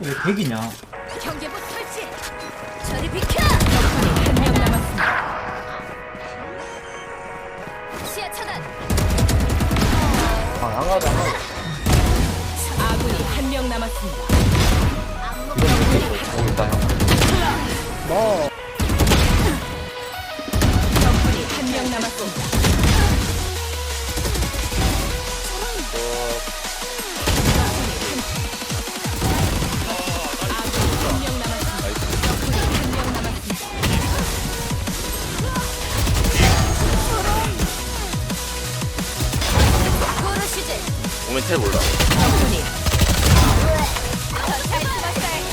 왜 백이냐? 경계부 설치. 저리 비켜. 적군이 한명 남았습니다. 시야 차단. 아, 한가하다. 아군이 한 명 남았습니다. 오, 있다, 형. 텔 몰라. 적군이 더잘 숨었어야지.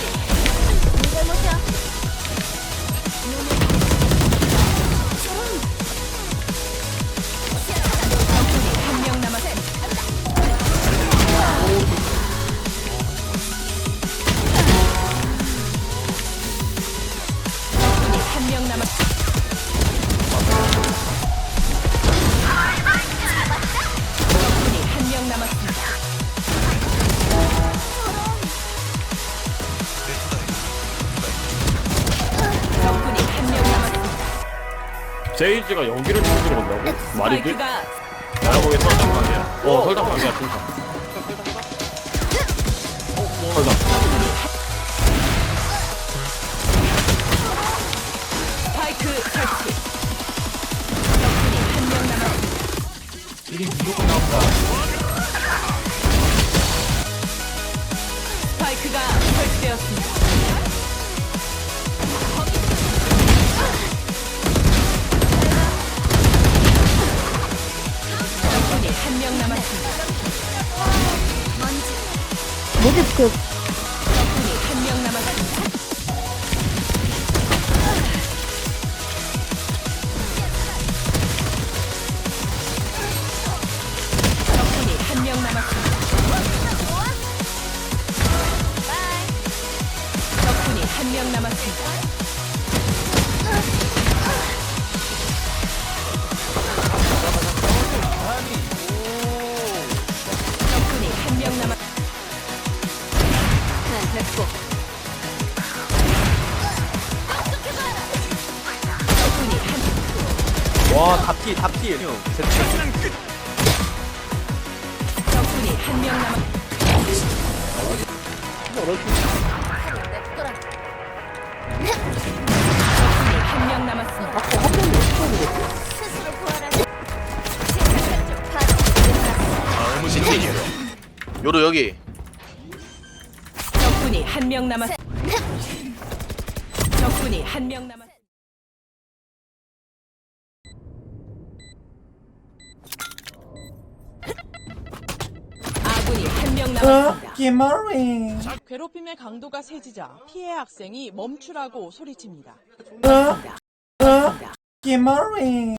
네 잘못이야. 적군이 한명 남았 제이지가 연기를 치고 들어온다고? 말이 돼? 내가 보기엔 설탕 강이야. 어, 설탕. 어, 설탕. 스파이크 설치. 적군이 한명 남았습니다. 1인 무조건 나온다. 스파이크가 설치되었습니다. 모습급. 적군이 한명 남았습니다. 적군이 한명 남았습니다. 적군이 한명 남았습니다. 와, 답기, 답기. 적군이 한 명 남았. 냅둬라. 적군이 한 명 남았습니다. 스스로 바로 여기. 적군이 한 명 남았. 적군이 한 명 남았. 아군이 한 명 남았습니다. 괴롭힘의 강도가 세지자 피해 학생이 멈추라고 소리칩니다. 김머리.